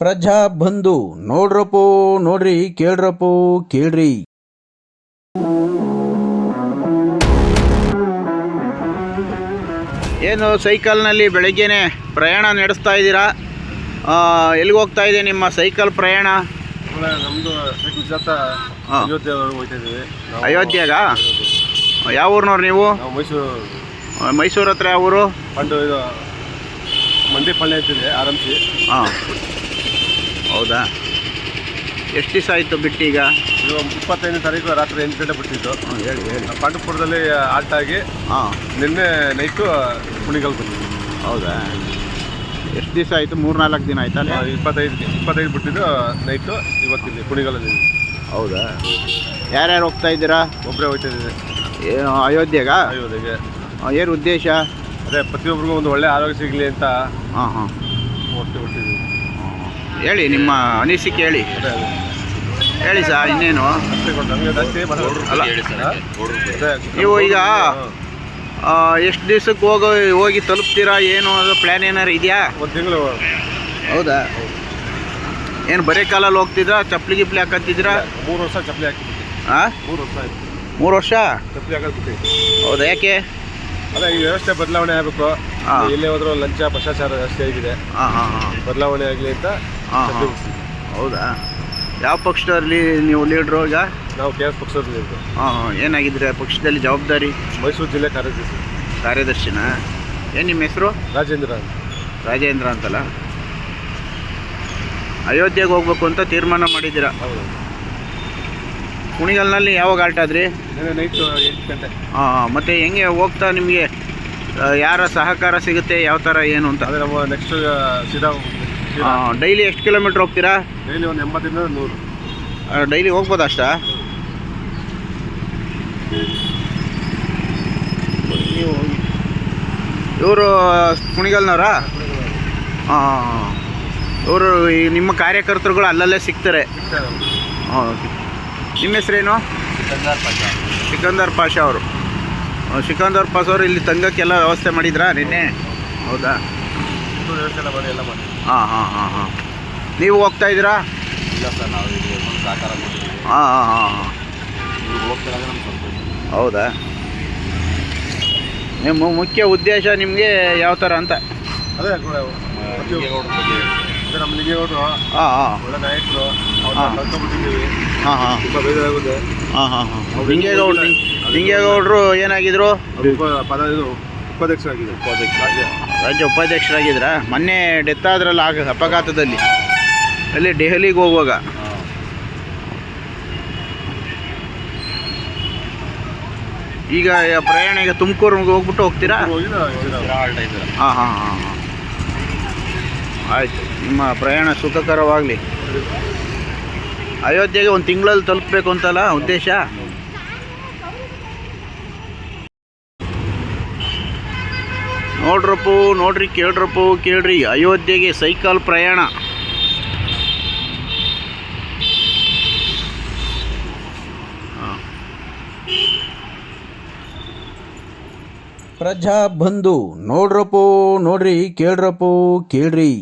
ಪ್ರಜಾ ಬಂಧು ನೋಡ್ರಪ್ಪೋ ನೋಡ್ರಿ ಕೇಳ್ರಪ್ಪೋ ಕೇಳ್ರಿ. ಏನು ಸೈಕಲ್ನಲ್ಲಿ ಬೆಳಗ್ಗೆನೆ ಪ್ರಯಾಣ ನಡೆಸ್ತಾ ಇದ್ದೀರಾ? ಎಲ್ಲಿಗೆ ಹೋಗ್ತಾ ಇದೆ ನಿಮ್ಮ ಸೈಕಲ್ ಪ್ರಯಾಣ? ಗುಜರಾತ. ಅಯೋಧ್ಯೆ ಹೋಗ್ತಾ ಅಯೋಧ್ಯೆಗ? ಯಾವ ಊರಿನವ್ರು ನೀವು? ಮೈಸೂರು. ಮೈಸೂರು ಹತ್ರ ಯಾವ ಊರು? ಪಂಡು ಇದು ಮಂಡಿಪಳ್ಳಿ ಅಂತಿದೆ ಆರಂಭಿಸಿ ಹಾಂ. ಹೌದಾ? ಎಷ್ಟು ದಿವಸ ಆಯಿತು ಬಿಟ್ಟು ಈಗ? ಇಪ್ಪತ್ತೈದನೇ ತಾರೀಕು ರಾತ್ರಿ ಎಂಟು ಗಂಟೆ ಬಿಟ್ಟಿತ್ತು ಹೇಳಿ ಹೇಳಿ. ಪಾಂಡವಪುರದಲ್ಲಿ ಆಲ್ಟ್ ಆಗಿ ಹಾಂ. ನಿನ್ನೆ ನೈಟು ಕುಣಿಗಲ್ ಬಂದಿದ್ದು. ಹೌದಾ? ಎಷ್ಟು ದಿವಸ ಆಯಿತು? ಮೂರು ನಾಲ್ಕು ದಿನ ಆಯ್ತಲ್ಲ ಆ, ಇಪ್ಪತ್ತೈದು ಇಪ್ಪತ್ತೈದು ಬಿಟ್ಟಿದ್ದು ನೈಟು ಇವತ್ತಿಲ್ಲಿ ಕುಣಿಗಲಲ್ಲಿ ಹೌದಾ? ಯಾರ್ಯಾರು ಹೋಗ್ತಾ ಇದ್ದೀರಾ? ಒಬ್ಬರೇ ಹೋಗ್ತಾ ಏನು ಅಯೋಧ್ಯೆಗ? ಅಯೋಧ್ಯೆಗೆ. ಏನು ಉದ್ದೇಶ? ಅದೇ ಪ್ರತಿಯೊಬ್ಬರಿಗೂ ಒಂದು ಒಳ್ಳೆ ಆರೋಗ್ಯ ಸಿಗಲಿ ಅಂತ ಹಾಂ ಹಾಂ. ಹೊರಟು ಬಿಟ್ಟಿದ್ದೀವಿ ಹೇಳಿ ನಿಮ್ಮ ಅನಿಸಿಕೆ ಹೇಳಿ. ಹೇಳಿ ಸರ್ ಇನ್ನೇನು? ಅಲ್ಲ. ನೀವು ಈಗ. ಎಷ್ಟು ದಿವ್ಸಕ್ಕೆ ಹೋಗೋ ಹೋಗಿ ತಲುಪ್ತೀರಾ ಏನು ಅದು ಪ್ಲ್ಯಾನ್ ಏನಾರು ಇದೆಯಾ? ಒಂದು ತಿಂಗಳು. ಹೌದಾ? ಏನು ಬರೀ ಕಾಲಲ್ಲಿ ಹೋಗ್ತಿದ್ರಾ ಚಪ್ಪಲಿ ಗಿಪ್ಲಿ ಹಾಕತ್ತಿದ್ರಾ ಮೂರು ವರ್ಷ ಚಪ್ಪಲಿ ಹಾಕಿ ಹಾಂ ಮೂರು ವರ್ಷ ಆಯ್ತು. ಮೂರು ವರ್ಷ? ಚಪ್ಪಲಿ ಹಾಕಿ ಹೌದಾ ಯಾಕೆ? ಅದೇ ಈ ವ್ಯವಸ್ಥೆ ಬದಲಾವಣೆ ಆಗಬೇಕು. ಇಲ್ಲೇ ಎಲ್ಲೇ ಹೋದ್ರೂ ಲಂಚ ಭ್ರಷ್ಟಾಚಾರ ವ್ಯವಸ್ಥೆ ಆಗಿದೆ. ಹಾಂ ಹಾಂ ಹಾಂ ಬದಲಾವಣೆ ಆಗಲಿ ಅಂತ ಹೌದಾ? ಯಾವ ಪಕ್ಷದಲ್ಲಿ ನೀವು ಲೀಡ್ರು ಈಗ? ನಾವು ಕೆ ಎಸ್ ಪಕ್ಷದಲ್ಲಿ ಇರ್ತೀವಿ. ಹಾಂ ಹಾಂ. ಏನಾಗಿದ್ರೆ ಪಕ್ಷದಲ್ಲಿ ಜವಾಬ್ದಾರಿ? ಮೈಸೂರು ಜಿಲ್ಲೆ ಕಾರ್ಯದರ್ಶಿ. ಕಾರ್ಯದರ್ಶಿನ? ಏನು ನಿಮ್ಮ ಹೆಸರು? ರಾಜೇಂದ್ರ ಅಂತ. ರಾಜೇಂದ್ರ ಅಂತಲ್ಲ? ಅಯೋಧ್ಯೆಗೆ ಹೋಗ್ಬೇಕು ಅಂತ ತೀರ್ಮಾನ ಮಾಡಿದ್ದೀರಾ? ಹೌದು. ಕುಣಿಗಲ್ನಲ್ಲಿ ಯಾವಾಗ ಆಲ್ಟಾದ್ರಿ ನಿನ್ನೆ ನೈಟ್ ಎಂಟು ಗಂಟೆ. ಹಾಂ ಮತ್ತು ಹೆಂಗೆ ಹೋಗ್ತಾ ನಿಮಗೆ? ಯಾರ ಸಹಕಾರ ಸಿಗುತ್ತೆ? ಯಾವ ಥರ ಏನು ಅಂತ? ಅದೇ ನಮ್ಮ ನೆಕ್ಸ್ಟ್ ಸೀದಾ ಡೈಲಿ ಎಷ್ಟು ಕಿಲೋಮೀಟ್ರ್ ಹೋಗ್ತೀರಾ? ಡೈಲಿ ಒಂದು ಎಂಬತ್ತರಿಂದ ನೂರು. ಡೈಲಿ ಹೋಗ್ಬೋದಾ ಅಷ್ಟ? ಇವರು ಕುಣಿಗಲ್ನವರಾ? ಹಾಂ ಇವರು ನಿಮ್ಮ ಕಾರ್ಯಕರ್ತರುಗಳು ಅಲ್ಲಲ್ಲೇ ಸಿಗ್ತಾರೆ. ಹೌದು ನಿಮ್ಮ ಹೆಸರೇನು? ಸಿಕಂದರ್ ಪಾಷಾ ಅವರು. ಸಿಕಂದರ್ ಪಾಷಾ ಅವರು ಇಲ್ಲಿ ತಂಗಕ್ಕೆಲ್ಲ ವ್ಯವಸ್ಥೆ ಮಾಡಿದ್ರಾ ನಿನ್ನೆ? ಹೌದಾ? ವ್ಯವಸ್ಥೆ ಎಲ್ಲ ಮಾಡಿ ಎಲ್ಲ ಮಾಡಿ ಹಾಂ ಹಾಂ ಹಾಂ ಹಾಂ. ನೀವು ಹೋಗ್ತಾ ಇದ್ದೀರಾ? ಇಲ್ಲ ಸರ್ ನಾವು ಇಲ್ಲಿ ಒಂದು ಸಹಕಾರ ಕೊಟ್ಟಿದ್ದೀವಿ. ಹಾಂ ಹಾಂ ಹಾಂ ಹಾಂ. ಇವ್ರು ನಮ್ಗೆ ಹೌದಾ? ನಿಮ್ಮ ಮುಖ್ಯ ಉದ್ದೇಶ ನಿಮಗೆ ಯಾವ ಥರ ಅಂತ? ಅದೇ ಕೂಡ ನಮ್ಮ ಲಿಂಗೇಗೌಡರು ಹಾಂ ಹಾಂ. ಒಳ್ಳೆ ನಾಯಕರು. ಹಾಂ. ಅವ್ರನ್ನ ಕಳ್ಕೊಂಡ್ಬಿಟ್ಟಿದ್ದೀವಿ ಹಾಂ ಹಾಂ. ತುಂಬ ಬೇಜಾರಾಗುತ್ತೆ. ಹಾಂ ಹಾಂ ಹಾಂ. ಲಿಂಗೇಗೌಡ್ರು ಲಿಂಗೇಗೌಡರು ಏನಾಗಿದ್ರು? ಪದ ಇದು ಉಪಾಧ್ಯಕ್ಷರಾಗಿದೆ ರಾಜ್ಯ ರಾಜ್ಯ ಉಪಾಧ್ಯಕ್ಷರಾಗಿದ್ರಾ? ಮೊನ್ನೆ ಡೆತ್ ಆದ್ರಲ್ಲ ಆಗ ಅಪಘಾತದಲ್ಲಿ. ಅಲ್ಲಿ ದೆಹಲಿಗೆ ಹೋಗುವಾಗ. ಈಗ ಪ್ರಯಾಣ ಈಗ ತುಮಕೂರಿಗೆ ಹೋಗ್ಬಿಟ್ಟು ಹೋಗ್ತೀರಾ? ಹಾಂ ಹಾಂ ಹಾಂ. ಆಯಿತು ನಿಮ್ಮ ಪ್ರಯಾಣ ಸುಖಕರವಾಗಲಿ. ಅಯೋಧ್ಯೆಗೆ ಒಂದು ತಿಂಗಳಲ್ಲಿ ತಲುಪಬೇಕು ಅಂತಲ್ಲ ಉದ್ದೇಶ? ನೋಡ್ರಪ್ಪು ನೋಡ್ರಿ ಕೇಳ್ರಪ್ಪು ಕೇಳ್ರಿ. ಅಯೋಧ್ಯೆಗೆ ಸೈಕಲ್ ಪ್ರಯಾಣ. ಪ್ರಜಾ ಬಂಧು ನೋಡ್ರಪ್ಪು ನೋಡ್ರಿ ಕೇಳ್ರಪ್ಪು ಕೇಳ್ರಿ.